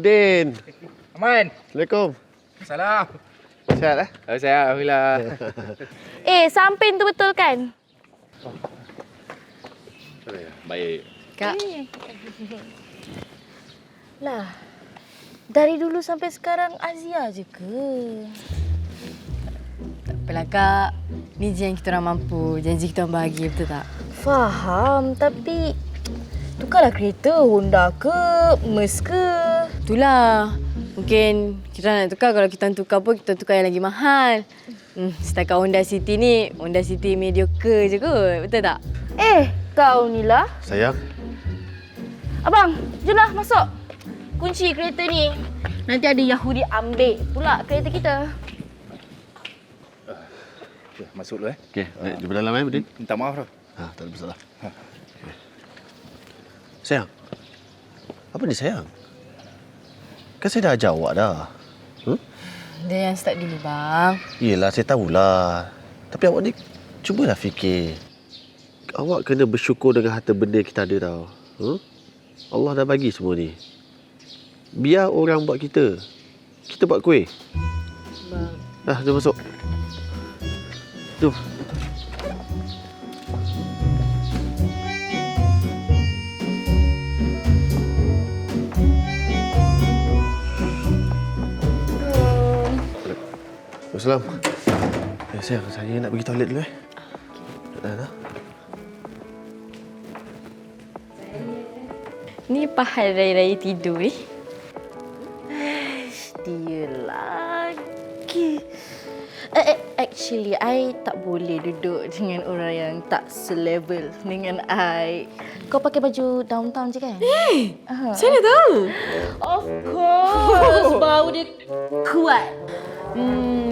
Budin. Aman. Assalamualaikum. Salam. Sihat eh? Oh, saya Alhamdulillah. Eh, samping tu betul kan? Baik. Kak, Lah, dari dulu sampai sekarang Azia je ke? tak apalah kak. Ni je yang kita orang mampu. Janji kita orang bahagia, betul tak? Faham, tapi tukarlah kereta Honda ke, Merc ke. Itulah. Mungkin kita nak tukar. Kalau kita nak tukar pun, kita tukar yang lagi mahal. Hmm, setakat Honda City ni, Honda City mediocre je kot. Betul tak? Eh, kau ni lah. Sayang. Abang, jomlah masuk. Kunci kereta ni. Nanti ada Yahudi ambil pula kereta kita. Okay, masuk dulu eh. Okey, naik jumpa dalam eh Budin. Minta maaf dah. Ha, tak ada masalah. Okey. Sayang. Apa ni sayang? Kan saya dah ajak awak dah. Hmm? Dia yang start dulu, bang. Yelah, saya tahulah. Tapi awak ni cubalah fikir. Awak kena bersyukur dengan harta benda kita ada tau. Hmm? Allah dah bagi semua ni. Biar orang buat kita. Kita buat kuih. Bang. Dah, jom masuk. Jom. Assalam. Eh, sayang, saya nak pergi toilet dulu eh. Dah, dah. Ni pahal raya-raya tidur eh. Dia lagi. Eh, eh, actually, I tak boleh duduk dengan orang yang tak selevel dengan I. Kau pakai baju downtown je kan? Eh, Macam mana tahu? Of course, bau dia kuat. Hmm,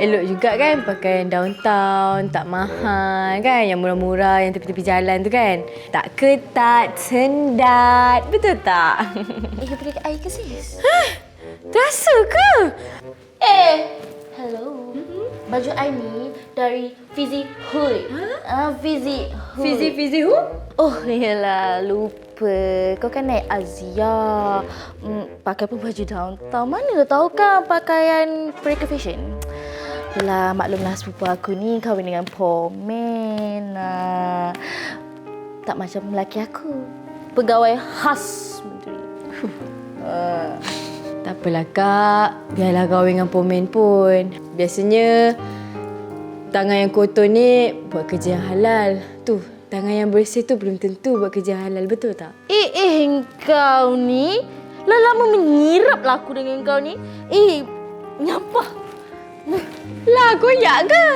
elok juga kan pakaian downtown, tak mahal kan? Yang murah-murah, yang tepi-tepi jalan tu kan? Tak ketat, sendat. Betul tak? Eh, boleh I ke sis? Terasa ke? Eh, hello. Baju I ni dari Fizzy Hood. Ah, Fizzy Hood. Fizi-fizi hu? Oh, yalah, lupa. Kau kan naik Azia. Hmm, pakai pun baju downtown. Mana dah tahu kan pakaian mereka fashion? Yalah, maklumlah sepupu aku ni kahwin dengan pomen. Ah, tak macam lelaki aku. Pegawai khas menteri. Ah. Tak apalah kak. Biarlah kahwin dengan pomen pun. Biasanya tangan yang kotor ni buat kerja yang halal. Tu, tangan yang bersih tu belum tentu buat kerja yang halal. Betul tak? Eh, eh, kau ni lah lama menyirap lah aku dengan kau ni. Eh, nyampah. Lah, koyak ke?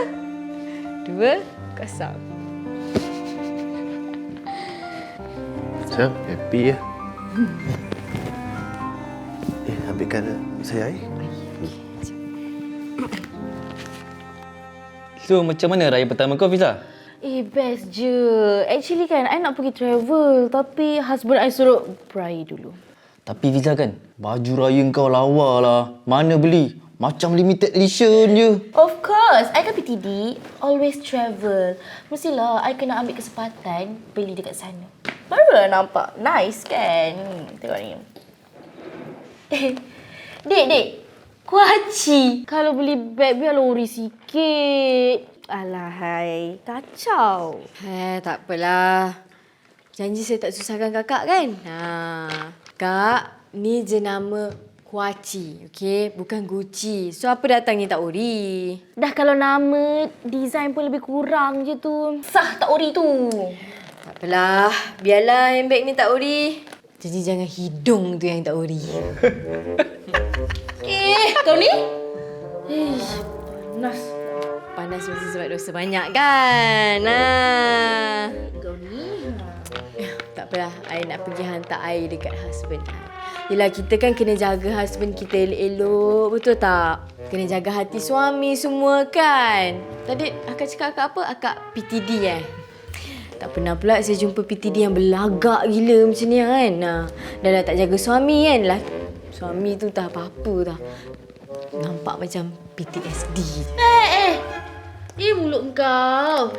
Dua, kosong. Sayang, happy ya. eh, ambilkan saya air. So macam mana raya pertama kau Fiza? Eh, best je. Actually kan, I nak pergi travel. Tapi husband I suruh beraya dulu. Tapi Fiza kan, baju raya kau lawa lah. Mana beli? Macam limited edition je. Of course, I kan PTD. Always travel. Mestilah I kena ambil kesempatan beli dekat sana. Barulah nampak. Nice kan? Hmm, Tengok ni. Eh, dek, dek. Kuaci. Kalau beli beg, biarlah ori sikit. Alahai, kacau. Eh, tak apalah. Janji saya tak susahkan kakak kan? Ha. Kak, ni jenama Kuaci, okey? Bukan Gucci. So, apa datang ni tak ori? Dah kalau nama, design pun lebih kurang je tu. Sah tak ori tu. Tak apalah. Biarlah handbag ni tak ori. Janji jangan hidung tu yang tak ori. Eh, kau ni? Eh, panas. Panas mesti sebab dosa banyak kan? Ha. Kau ni? Tak apalah, I nak pergi hantar air dekat husband I. Yelah, kita kan kena jaga husband kita elok-elok, betul tak? Kena jaga hati suami semua kan? Tadi akak cakap akak apa? Akak PTD eh? Tak pernah pula saya jumpa PTD yang berlagak gila macam ni kan? Nah, dah dah tak jaga suami kan? Lah, suami tu tak apa-apa dah. Nampak macam PTSD. Eh, eh. Eh, mulut kau.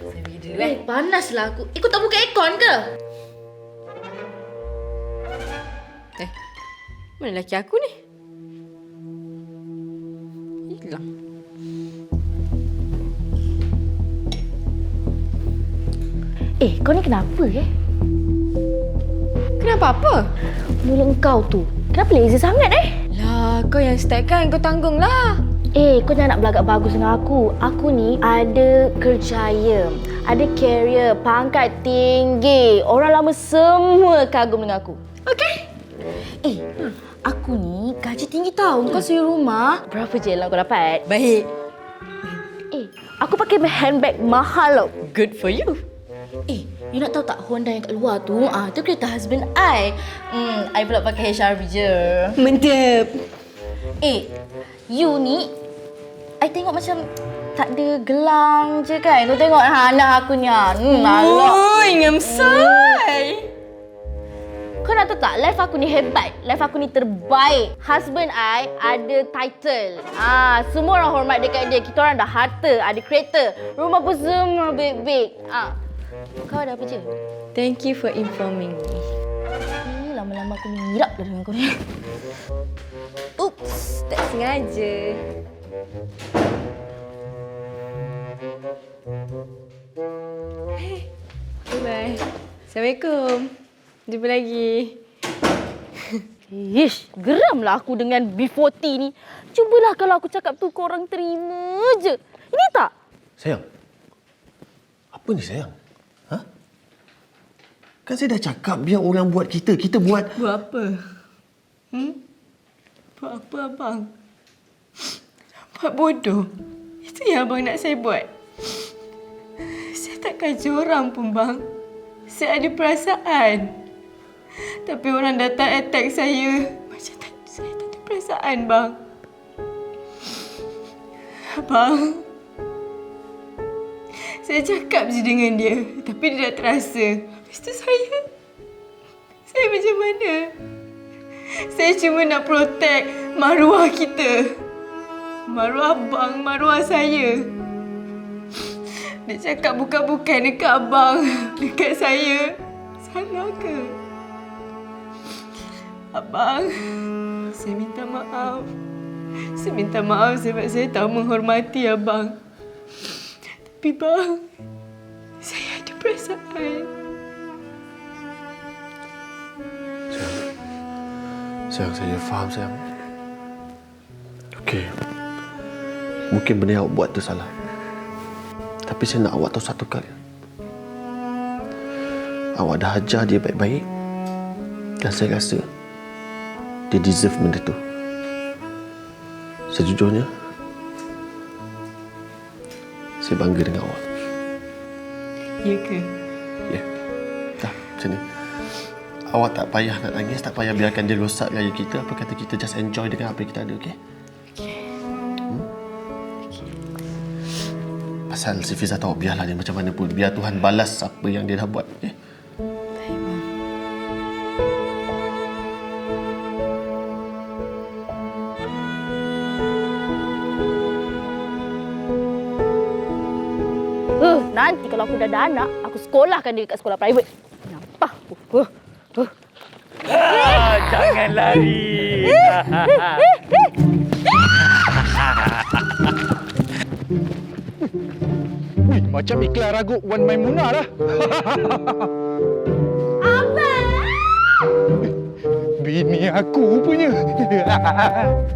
Saya pergi dulu Eh, panaslah aku. Eh, kau tak buka aircon ke? Mana laki aku ni? Hilang. Eh, kau ni kenapa eh? Kenapa apa? Mulut kau tu. Kenapa lazy sangat eh? Lah, kau yang start kan. Kau tanggung lah. Eh, kau jangan nak berlagak bagus dengan aku. Aku ni ada kerjaya, ada career, pangkat tinggi. Orang lama semua kagum dengan aku. Okey. Eh, aku ni gaji tinggi tau. Kau sewa rumah. Berapa je lah kau dapat? Baik. Eh, aku pakai handbag mahal tau. Good for you. Eh, you nak tahu tak Honda yang kat luar tu? Ah, tu kereta husband I. Hmm, I pula pakai HRV je. Mantap. Eh, you ni I tengok macam tak ada gelang je kan. Kau tengok ha, anak aku ni. ah. Hmm, alak. Oi, ngemsai. Nak tahu tak, life aku ni hebat. Life aku ni terbaik. Husband I ada title. Ah, semua orang hormat dekat dia. Kita orang dah harta, ada kereta. Rumah pun semua big-big. Ah. Kau ada apa je? Thank you for informing me. Eh, lama-lama aku mirap dah dengan kau ni. Oops, tak sengaja. Hey, bye. Assalamualaikum. Jumpa lagi. Ish, geramlah aku dengan B40 ni. Cubalah kalau aku cakap tu korang terima je. Ini tak? Sayang. Apa ni sayang? Ha? Kan saya dah cakap biar orang buat kita. Kita buat... Buat apa? Hmm? Buat apa abang? Buat bodoh. Itu yang abang nak saya buat. Saya tak kacau orang pun bang. Saya ada perasaan. Tapi orang datang attack saya. Macam tak, saya tak ada perasaan bang. Abang. Saya cakap je dengan dia. Tapi dia dah terasa. Lepas tu saya... Saya macam mana? Saya cuma nak protect maruah kita. Maruah abang, maruah saya. Dia cakap bukan-bukan dekat abang, dekat saya. Salah ke? Abang, saya minta maaf. Saya minta maaf sebab saya tak menghormati abang. Tapi bang, saya ada perasaan. Sayang, saya faham sayang. Okey. Mungkin benda yang awak buat tu salah. Tapi saya nak awak tahu satu kali. Awak dah ajar dia baik-baik. Dan saya rasa dia deserve benda tu. Sejujurnya, saya bangga dengan awak. Ya ke? Ya. Dah, macam ni. Awak tak payah nak nangis, tak payah biarkan dia rosak gaya kita. Apa kata kita just enjoy dengan apa yang kita ada, okey? Hmm? Pasal si Fiza tahu biarlah dia macam mana pun. Biar Tuhan balas apa yang dia dah buat, okey? Nanti kalau aku dah ada anak, aku sekolahkan dia dekat sekolah private. Nampak? Uh, uh, uh. Jangan lari. Wih, macam iklan ragu Wan Maimunah lah. Apa? Bini aku punya.